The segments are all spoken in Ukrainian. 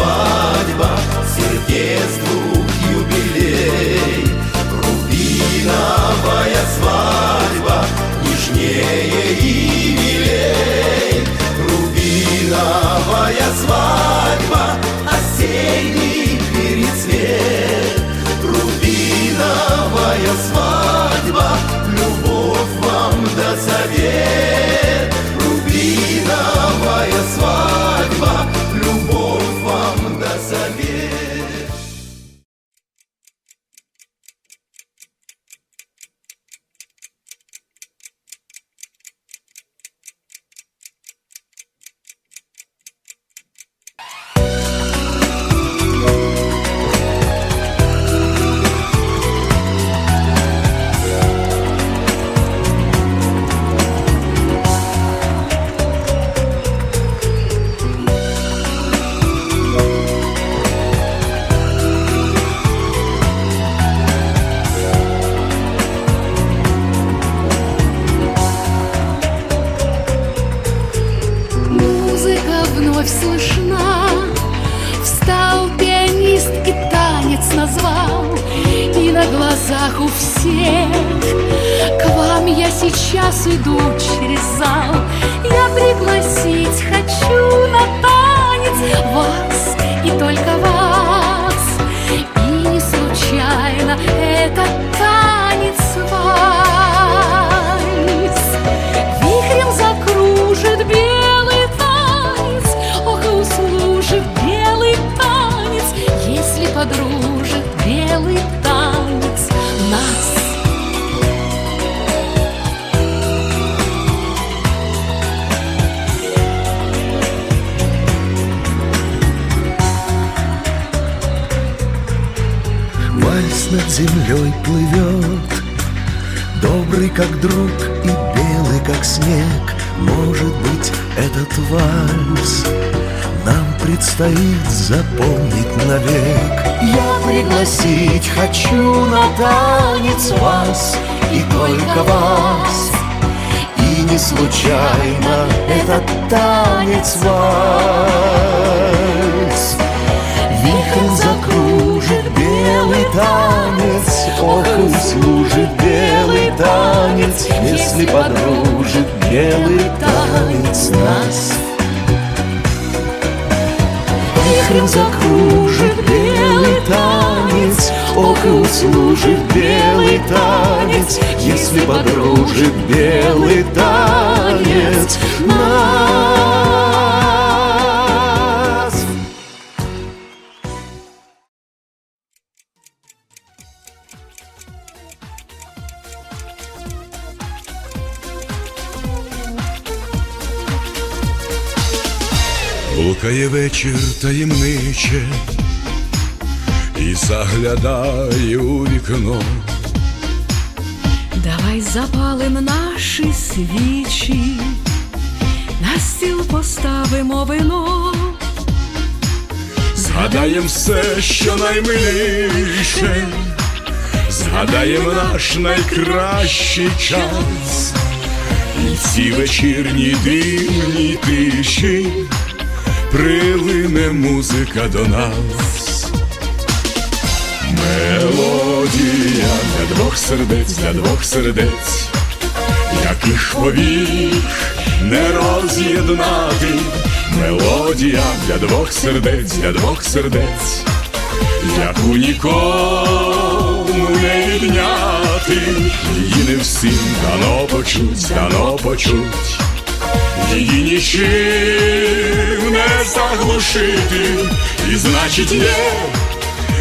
свадьба, сердец. Сейчас иду через зал. Я пригласить над землей плывет. Добрый, как друг, и белый, как снег. Может быть, этот вальс Нам предстоит запомнить навек. Я пригласить хочу на танец вас И только вас. И не случайно этот танец вальс танец. Ох, и служит белый танец Если подружит белый танец нас. Вихрем закружит белый танец. Ох, и услужит белый танец Если подружит белый танец нас Блукає вечір таємниче і заглядає у вікно. Давай запалим наші свічі, на стіл поставимо вино. Згадаєм все, що наймиліше, згадаєм наш найкращий час, і ці вечірні дивні тиші прилине музика до нас. Мелодія для двох сердець, для двох сердець, яких повік не роз'єднати. Мелодія для двох сердець, для двох сердець, яку нікому не відняти, її не всім дано почуть, дано почуть, її нічим не заглушити, і значить є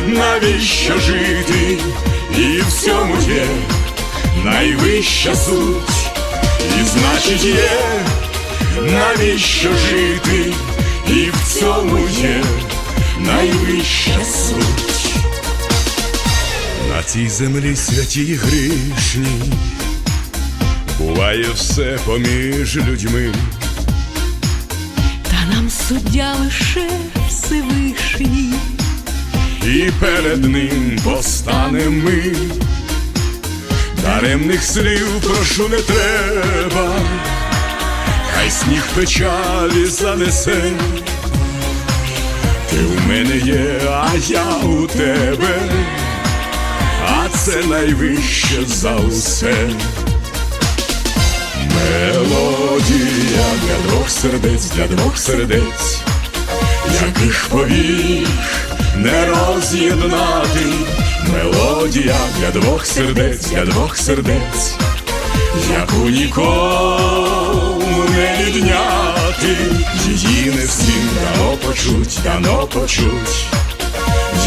навіщо жити, і в цьому є найвища суть, і значить є, навіщо жити, і в цьому є найвища суть. На цій землі святій грішні буває все поміж людьми. Та нам суддя лише Всевишній. і перед ним постанем ми. Даремних слів прошу не треба, хай сніг печалі занесе. Ти у мене є, а я у тебе, а це найвище за усе. Мелодія для двох сердець, для двох сердець, яких повік не роз'єднати. Мелодія для двох сердець, для двох сердець, яку нікому не відняти, її не всім дано почуть, дано почуть,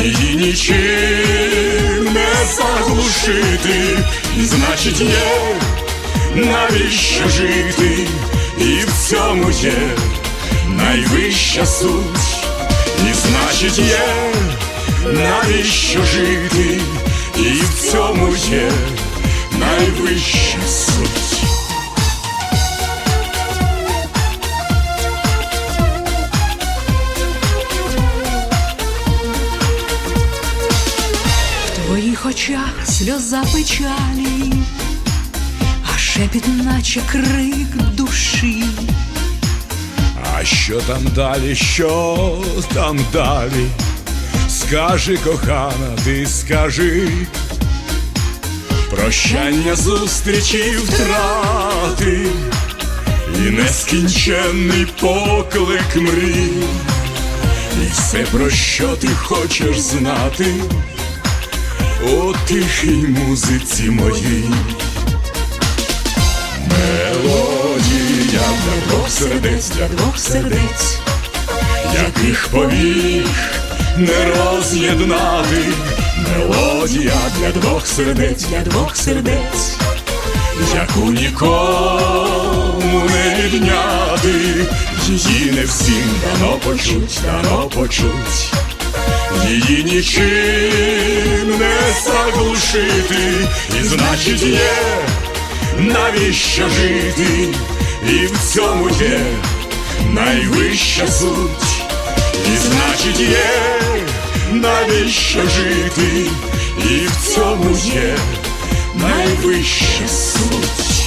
її нічим не заглушити, і значить є навіщо жити, і в цьому є найвища суть, і значить є, навіщо жити, і в цьому є найвища суть. В твоїх очах сльоза печалі, шепіт, наче крик душі. А що там далі, що там далі? скажи, кохана, ти скажи. Прощання зустрічі втрати і нескінченний поклик мрій, і все, про що ти хочеш знати, у тихій музиці моїй. Для двох сердець, для Двох сердець, яких повік не роз'єднати. Мелодія для двох сердець, для двох сердець, яку нікому не відняти, її не всім дано почуть, дано почуть, її нічим не заглушити, і значить є, навіщо жити, і в цьому є найвища суть, і значить є, навіщо жити, і в цьому є найвища суть.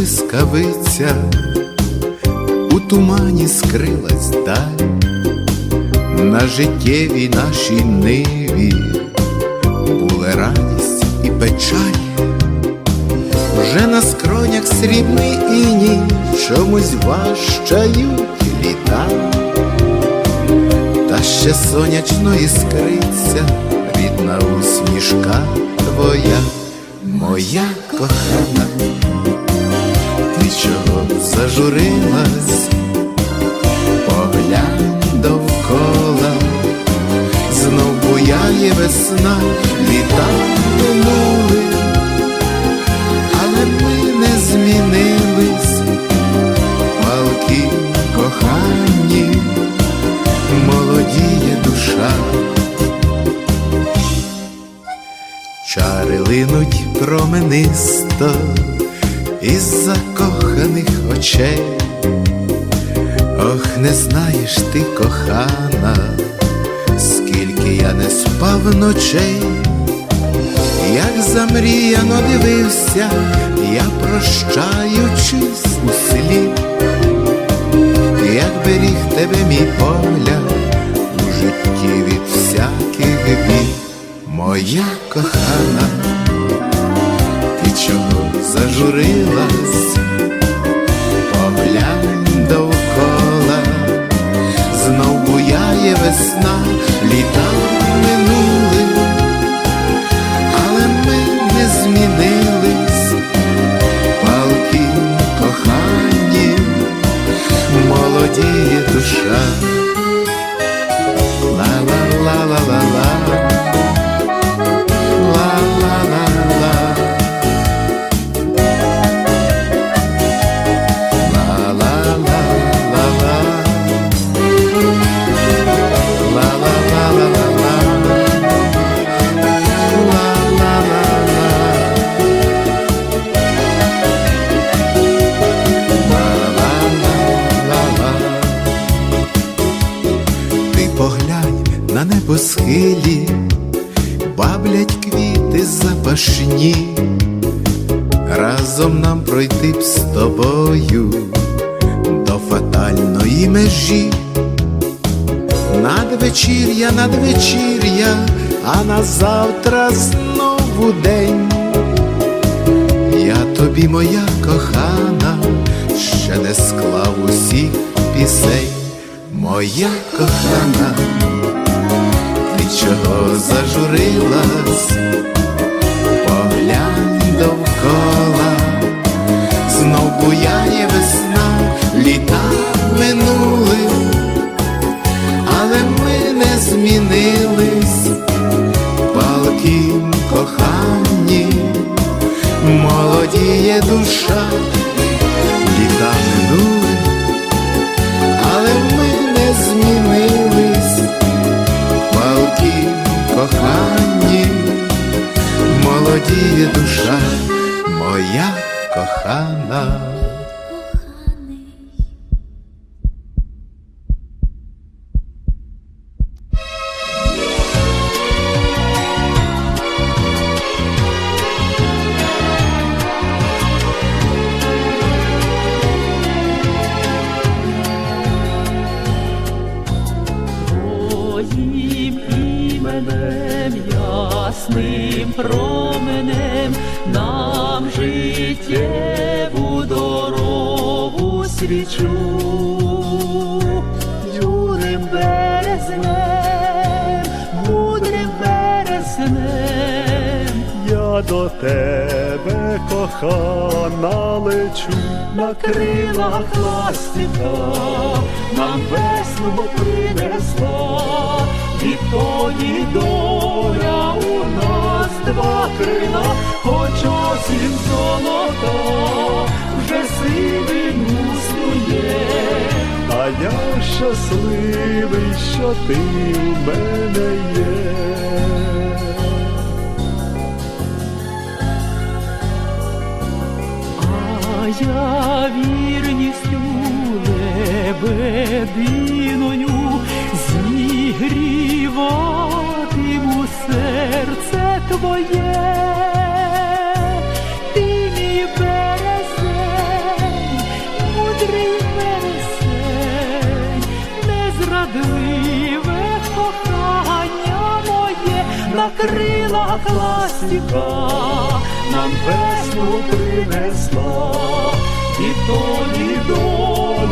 Блискавиця, у тумані скрилась даль, на життєвій нашій ниві були радість і печаль, вже на скронях срібний іні чомусь важчають літа, та ще сонячно іскриться рідна усмішка твоя моя кохана, чого зажурилась, поглянь довкола, знов буяє весна, літа минули, але ми не змінились, палки кохані, молодіє душа. Чари линуть променисто із закоханих очей. Ох, не знаєш ти, кохана, скільки я не спав ночей, як замріяно дивився, я прощаючись у селі, як беріг тебе мій погляд небосхилі баблять квіти запашні, разом нам пройти б з тобою до фатальної межі, надвечір'я, надвечір'я, а на завтра знову день. Я тобі, моя кохана, ще не склав усіх пісень, моя кохана чого зажурилась, поглянь довкола, знов буяє весна, літа минули, але ми не змінились. Палким коханні, молодіє душа. Моя кохана. Ясним променем нам життєву дорогу свічу. Юрим березнем, мудрим березнем, Я до тебе кохана лечу. на крилах ластівка нам весну принесла, доля у нас два крила, хоч осінь золота, вже сивину снує. А я щасливий, що ти в мене є. Я вірністю лебединою серце твоє, ти мій березень, мудрий березень, незрадливе кохання моє на крилах ластівка нам весну принесла, і тоді доля у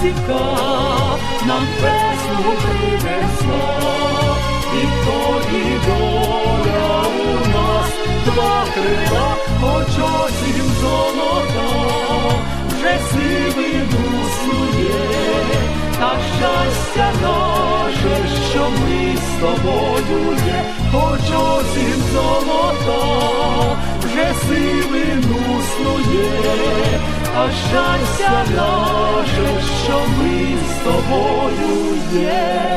ластівка нам весну принесла, і тоді доля у нас два крила, хоч осінь золота, вже сивину снує, та щастя наше, що ми з тобою є, хоч осінь золота, вже сивину снує, а щастя наше, що ми з тобою є.